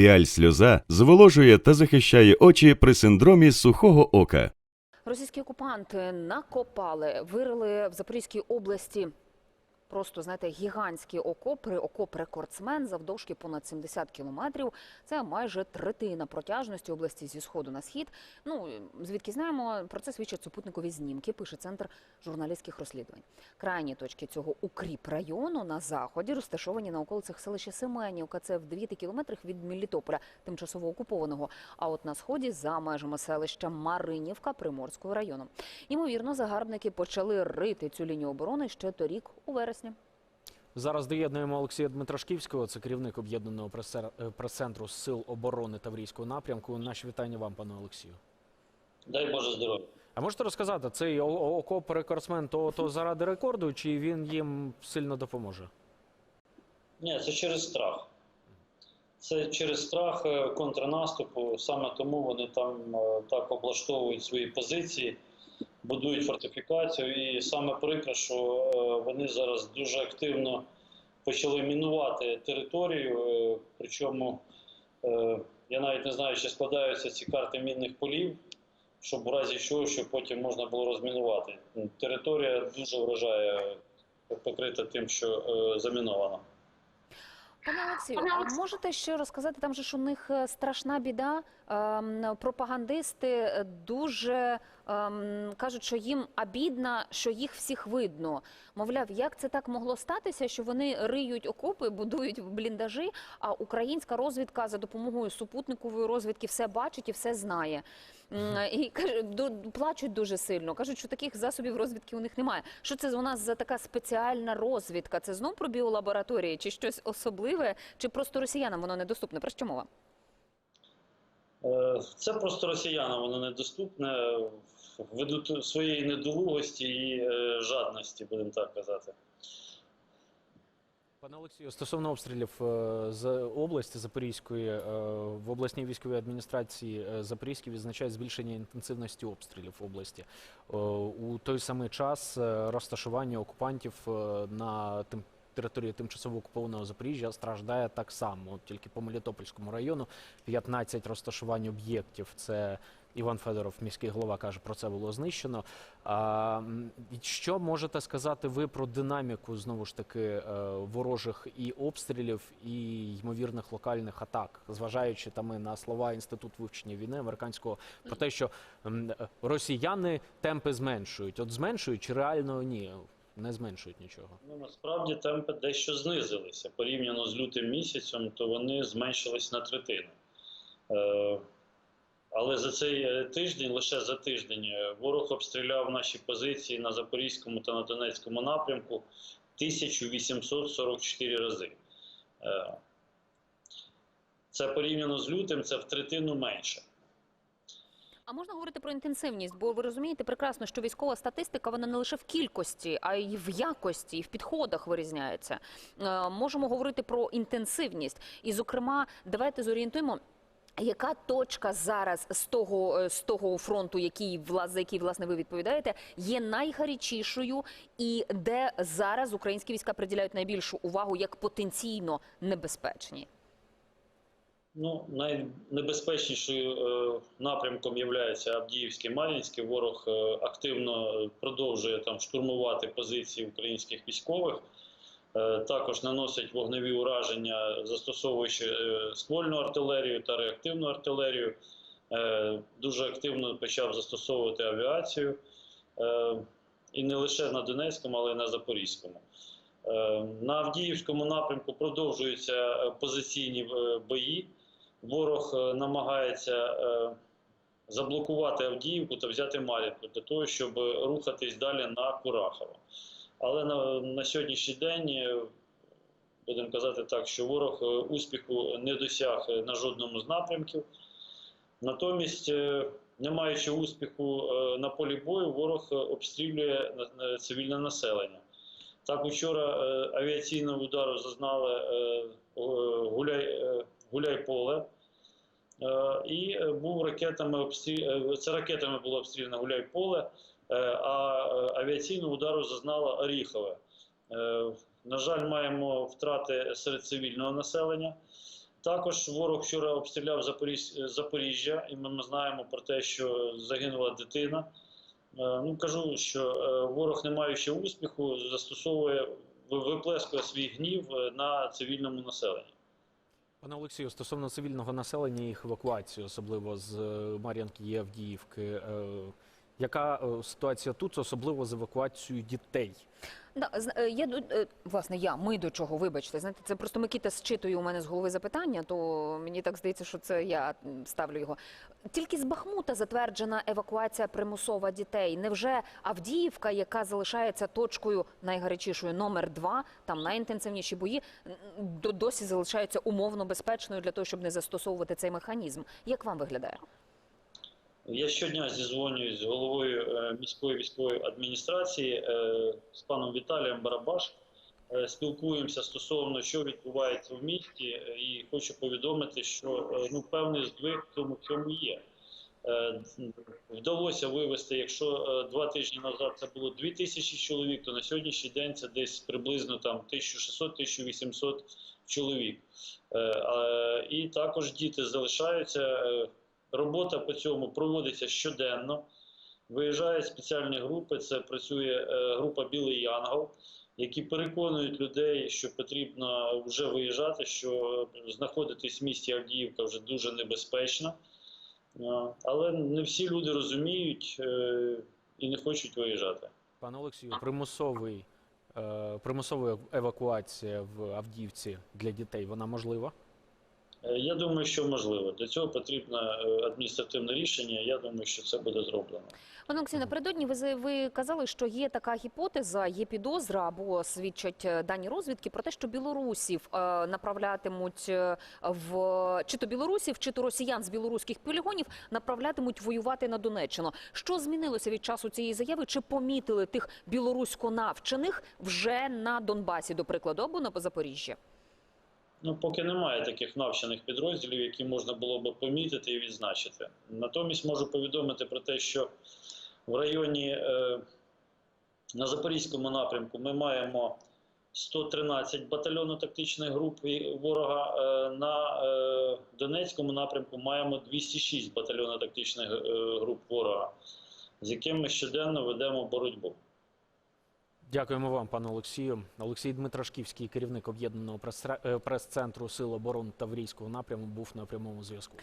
Піаль сльоза зволожує та захищає очі при синдромі сухого ока. Російські окупанти накопали, вирили в Запорізькій області просто знаєте гігантські окопи, окоп рекордсмен завдовжки понад 70 кілометрів. Це майже третина протяжності області зі сходу на схід. Ну звідки знаємо про це свідчать супутникові знімки. Пише центр журналістських розслідувань. Крайні точки цього укріп району на заході розташовані на околицях селища Семенівка. Це в 9 кілометрах від Мелітополя, тимчасово окупованого. А от на сході за межами селища Маринівка Приморського району. Ймовірно, загарбники почали рити цю лінію оборони ще торік у вересні. Зараз доєднуємо Олексія Дмитрашківського, це керівник об'єднаного е, прес-центру Сил оборони Таврійського напрямку. Наші вітання вам, пане Олексію. Дай Боже здоров'я. А можете розказати, цей окоп рекордсмен то, то заради рекорду, чи він їм сильно допоможе? Ні, це через страх. Це через страх е, контрнаступу. Саме тому вони там е, так облаштовують свої позиції, будують фортифікацію. І саме прикро, що е, вони зараз дуже активно почали мінувати територію. е, Причому е, я навіть не знаю, чи складаються ці карти мінних полів, щоб у разі чого, щоб потім можна було розмінувати. Територія дуже вражає, покрита тим, що замінована. Пане Олексію, а можете ще розказати? Там же ж у них страшна біда. Ем, пропагандисти дуже ем, кажуть, що їм обідно, що їх всіх видно. Мовляв, як це так могло статися, що вони риють окопи, будують бліндажі, а українська розвідка за допомогою супутникової розвідки все бачить і все знає. М, І каже, ду- плачуть дуже сильно. Кажуть, що таких засобів розвідки у них немає. Що це у нас за така спеціальна розвідка? Це знов про біолабораторії, чи щось особливе, чи просто росіянам воно недоступне? Про що мова? Е, Це просто росіянам воно недоступне ввиду своєї недолугості і е, жадності, будемо так казати. Пане Олексію, стосовно обстрілів е, з області Запорізької, е, в обласній військовій адміністрації е, Запорізькій відзначають збільшення інтенсивності обстрілів в області. У той самий час розташування окупантів на. Території тимчасово окупованого Запоріжжя страждає так само. Тільки по Мелітопольському району 15 розташувань об'єктів. Це Іван Федоров, міський голова, каже, про це було знищено. А, що можете сказати ви про динаміку знову ж таки е, ворожих і обстрілів, і ймовірних локальних атак, зважаючи там на слова інститут вивчення війни американського про те, що росіяни темпи зменшують. От зменшують чи реально ні? Не зменшують нічого. Ну, насправді темпи дещо знизилися. Порівняно з лютим місяцем, то вони зменшились на третину. Е, Але за цей е, тиждень, лише за тиждень, е, ворог обстріляв наші позиції на Запорізькому та на Донецькому напрямку 1844 рази. Е, Це порівняно з лютим, це в третину менше. А можна говорити про інтенсивність, бо ви розумієте прекрасно, що військова статистика вона не лише в кількості, а й в якості, і в підходах вирізняється. Можемо говорити про інтенсивність. І, зокрема, давайте зорієнтуємо. Яка точка зараз з того е, з того фронту, який вла- за який власне ви відповідаєте, є найгарячішою, і де зараз українські війська приділяють найбільшу увагу як потенційно небезпечні? Ну, найнебезпечнішою е, напрямком є Авдіївське Мар'їнське. Ворог е, активно продовжує там штурмувати позиції українських військових. Е, також наносить вогневі ураження, застосовуючи е, ствольну артилерію та реактивну артилерію. Е, дуже активно почав застосовувати авіацію. І не лише на Донецькому, але й на Запорізькому. На Авдіївському напрямку продовжуються позиційні бої. Ворог намагається заблокувати Авдіївку та взяти Мар'їнку для того, щоб рухатись далі на Курахово. Але на, на сьогоднішній день е, будемо казати так, що ворог е, успіху не досяг е, на жодному з напрямків. Натомість, не маючи успіху на полі бою, ворог обстрілює цивільне населення. Так, учора авіаційного удару зазнали гуляй. Е, І був ракетами обстрі... е, це ракетами було обстріляно Гуляйполе, е, а е, авіаційного удару зазнало Оріхове. Е, На жаль, маємо втрати серед цивільного населення. Також ворог вчора обстріляв Запоріжжя, і ми, знаємо про те, що загинула дитина. Е, Ну, кажу, що е, ворог, не маючи успіху, застосовує, ви- виплескує свій гнів е, на цивільному населенні. Пане Олексію, стосовно цивільного населення і їх евакуації, особливо з Мар'янки е, яка е, ситуація тут, особливо з евакуацією дітей? Да, з- е, я е, власне, я ми до чого, вибачте. Знаєте, це просто Микита зчитує у мене з голови запитання, то мені так здається, що це я ставлю його. Тільки з Бахмута затверджена евакуація примусова дітей. Невже Авдіївка, яка залишається точкою найгарячішою номер два, там найінтенсивніші бої, до- досі залишається умовно безпечною для того, щоб не застосовувати цей механізм? Як вам виглядає? Я щодня зізвонююсь з головою е, міської військової адміністрації е, з паном Віталієм Барабаш. Е, Спілкуємося стосовно що відбувається в місті, і хочу повідомити, що ну певний здвиг в цьому всьому є. Вдалося вивести, якщо два тижні назад це було 2 тисячі чоловік, то на сьогоднішній день це десь приблизно там 1600-1800 чоловік. І також діти залишаються. Робота по цьому проводиться щоденно. Виїжджають спеціальні групи. Це працює е, група Білий Янгол, які переконують людей, що потрібно вже виїжджати, що знаходитись в місті Авдіївка вже дуже небезпечно. Е, Але не всі люди розуміють е, і не хочуть виїжджати. Пане Олексію, примусовий, примусова евакуація в Авдіївці для дітей, вона можлива? Е, Я думаю, що можливо. Для цього потрібно е, адміністративне рішення. Я думаю, що це буде зроблено. Пане Олексій, напередодні ви, ви казали, що є така гіпотеза, є підозра або свідчать е, дані розвідки про те, що білорусів направлятимуть в чи то білорусів, чи то росіян з білоруських полігонів направлятимуть воювати на Донеччину. Що змінилося від часу цієї заяви? Чи помітили тих білорусько навчених вже на Донбасі, до прикладу, або на Запоріжжі? Ну, поки немає таких навчених підрозділів, які можна було б помітити і відзначити. Натомість можу повідомити про те, що в районі е, на Запорізькому напрямку ми маємо 113 батальйонно-тактичних груп ворога. Е, на е, Донецькому напрямку маємо 206 батальйонно-тактичних е, груп ворога, з якими щоденно ведемо боротьбу. Дякуємо вам, пане Олексію. Олексій Дмитрашківський, керівник об'єднаного е, прес-центру Сил оборони Таврійського напряму, був на прямому зв'язку.